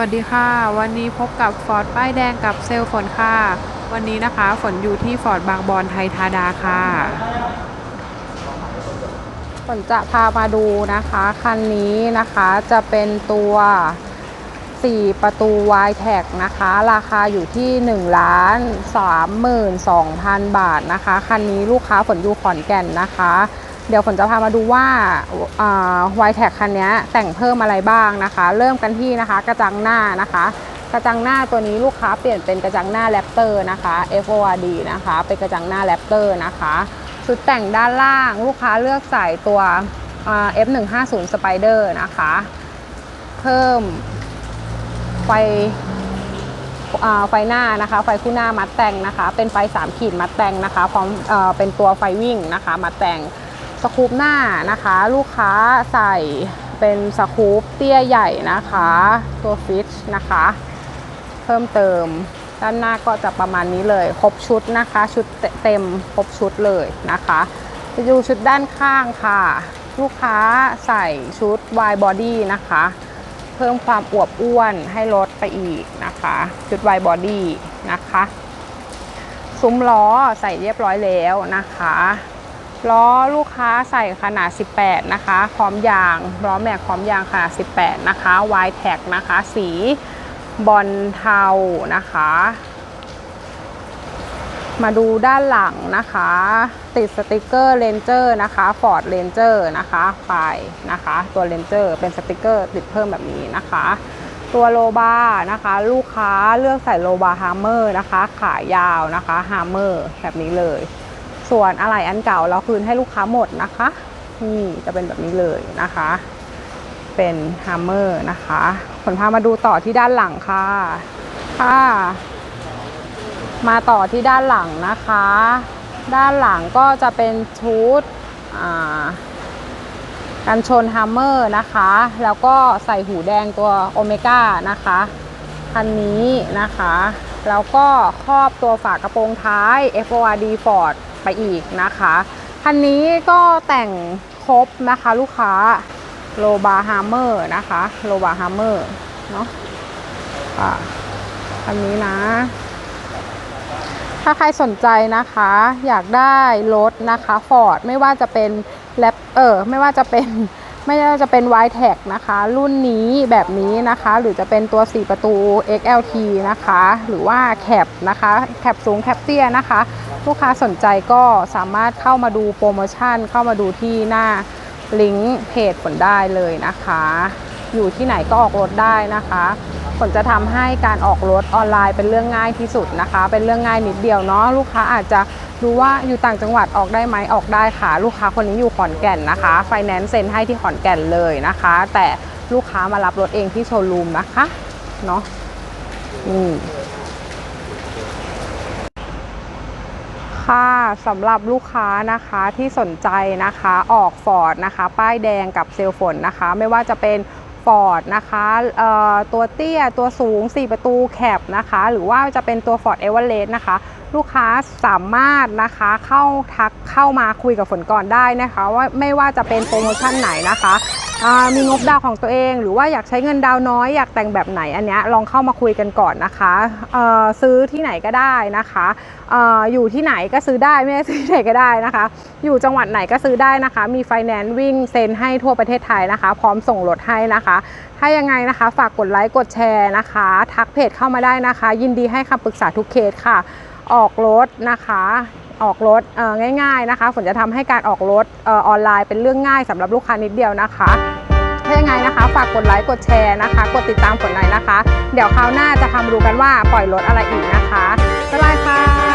วัสดีค่ะ วันนี้พบกับฟอร์ดป้ายแดงกับเซลลฝนค่ะ วันนี้นะคะฝนอยู่ที่ฟอร์ดบางบอนไทยทาดาค่ะฝนจะพามาดูนะคะคันนี้นะคะจะเป็นตัว 4 ประตู y t e c นะคะ ราคาอยู่ที่1ล้าน32,000 บาทนะคะ คันนี้ลูกค้าฝนอยู่ขอนแก่นนะคะ เดี๋ยวฝนจะพามาดูว่าวายแท็กคันนี้แต่งเพิ่มอะไรบ้างนะคะ เริ่มกันที่นะคะ กระจังหน้านะคะ กระจังหน้าตัวนี้ลูกค้าเปลี่ยนเป็นกระจังหน้าแรปเตอร์นะคะ FORD นะคะ เป็นกระจังหน้าแรปเตอร์นะคะชุดแต่งด้านล่างลูกค้าเลือกใส่ตัวอ่า F150 Spider นะคะ เพิ่มไฟไฟหน้านะคะ ไฟคู่หน้ามัดแต่งนะคะ เป็นไฟ 3 ขีดมัดแต่งนะคะพร้อมเอเป็นตัวไฟวิ่งนะคะ มัดแต่ง สกูปหน้านะคะ ลูกค้าใส่เป็นสกูปเตี้ยใหญ่นะคะ ตัวฟิชนะคะ เพิ่มเติมด้านหน้าก็จะประมาณนี้เลย ครบชุดนะคะ ชุดเต็มครบชุดเลยนะคะไปดูชุดด้านข้างค่ะ ลูกค้าใส่ชุด Y body นะคะ เพิ่มความอวบอ้วนให้ลดไปอีกนะคะ ชุด Y body นะคะ ซุ้มล้อใส่เรียบร้อยแล้วนะคะ ล้อลูกค้าใส่ขนาด 18 นะคะพร้อมยางล้อแม็กพร้อมยางขนาด 18 นะคะ Y tag นะคะ สีบอลเทานะคะ มาดูด้านหลังนะคะ ติดสติกเกอร์เลนเจอร์นะคะ Ford Ranger นะคะไปนะคะ ตัวเลนเจอร์เป็นสติกเกอร์ติดเพิ่มแบบนี้นะคะ ตัวโลบานะคะ ลูกค้าเลือกใส่โลบาฮาร์เมอร์นะคะ ขายาวนะคะฮาร์เมอร์แบบนี้เลย ส่วนอะไหล่อันเก่าเราคืนให้ลูกค้าหมดนะคะนี่จะเป็นแบบนี้เลยนะคะ เป็นฮาร์เมอร์นะคะผลพามาดูต่อที่ด้านหลังค่ะค่ะมาต่อที่ด้านหลังนะคะ ด้านหลังก็จะเป็นชุดกันชนฮัมเมอร์นะคะ แล้วก็ใส่หูแดงตัวโอเมก้านะคะคันนี้นะคะ แล้วก็ครอบตัวฝากระโปรงท้าย FORD Ford ไปอีกนะคะคันนี้ก็แต่งครบนะคะลูกค้าโลบาฮาร์เมอร์นะคะโลบาฮาร์เมอร์เนาะอะคันนี้นะ ถ้าใครสนใจนะคะ อยากได้รถนะคะฟอร์ดไม่ว่าจะเป็นแลปเออไม่ว่าจะเป็น ไม่ว่าจะเป็น y t e c นะคะ รุ่นนี้แบบนี้นะคะ หรือจะเป็นตัว 4 ประตู XLT นะคะ หรือว่าแคปนะคะแคปสูงแคปเตี้ยนะคะ ลูกค้าสนใจก็สามารถเข้ามาดูโปรโมชั่น เข้ามาดูที่หน้าลิงก์เพจผลได้เลยนะคะ อยู่ที่ไหนก็ออกรถได้นะคะ ผลจะทำให้การออกรถออนไลน์เป็นเรื่องง่ายที่สุดนะคะ เป็นเรื่องง่ายนิดเดียวเนาะลูกค้าอาจจะดูว่าอยู่ต่างจังหวัดออกได้ไหมออกได้ค่ะ ลูกค้าคนนี้อยู่ขอนแก่นนะคะไฟแนนซ์เซ็นให้ที่ขอนแก่นเลยนะคะ แต่ลูกค้ามารับรถเองที่โชว์รูมนะคะเนาะนี่ค่ะสำหรับลูกค้านะคะที่สนใจนะคะออกฟอร์ดนะคะ ป้ายแดงกับเซลลฝนนะคะ ไม่ว่าจะเป็น อร์ดนะคะตัวเตี้ยตัวสูง 4 ประตูแคบนะคะ หรือว่าจะเป็นตัว Ford e v e r e s t นะคะ ลูกค้าสามารถนะคะเข้าทักเข้ามาคุยกับฝนก่อนได้นะคะ ว่าไม่ว่าจะเป็นโปรโมชั่นไหนนะคะ มีงบดาวของตัวเอง หรือว่าอยากใช้เงินดาวน้อย อยากแต่งแบบไหนอันเนี้ยลองเข้ามาคุยกันก่อนนะคะซื้อที่ไหนก็ได้นะคะออยู่ที่ไหนก็ซื้อได้ไม่ได้ซื้อที่ไหนก็ได้นะคะ อยู่จังหวัดไหนก็ซื้อได้นะคะ มีไฟแนนซ์วิ่งเซ็นให้ทั่วประเทศไทยนะคะ พร้อมส่งรถให้นะคะ ถ้ายังไงนะคะ ฝากกดไลค์กดแชร์นะคะ ทักเพจเข้ามาได้นะคะ ยินดีให้คำปรึกษาทุกเคสค่ะ ออกรถนะคะออกรถง่ายๆนะคะฝนจะทำให้การออกรถออออนไลน์เป็นเรื่องง่ายสำหรับลูกค้านิดเดียวนะคะ ถ้ายังไงนะคะ ฝากกดไลค์กดแชร์นะคะ กดติดตามผลหน่อยนะคะ เดี๋ยวคราวหน้าจะทำรู้กันว่าปล่อยรถอะไรอีกนะคะบ๊ายบายค่ะ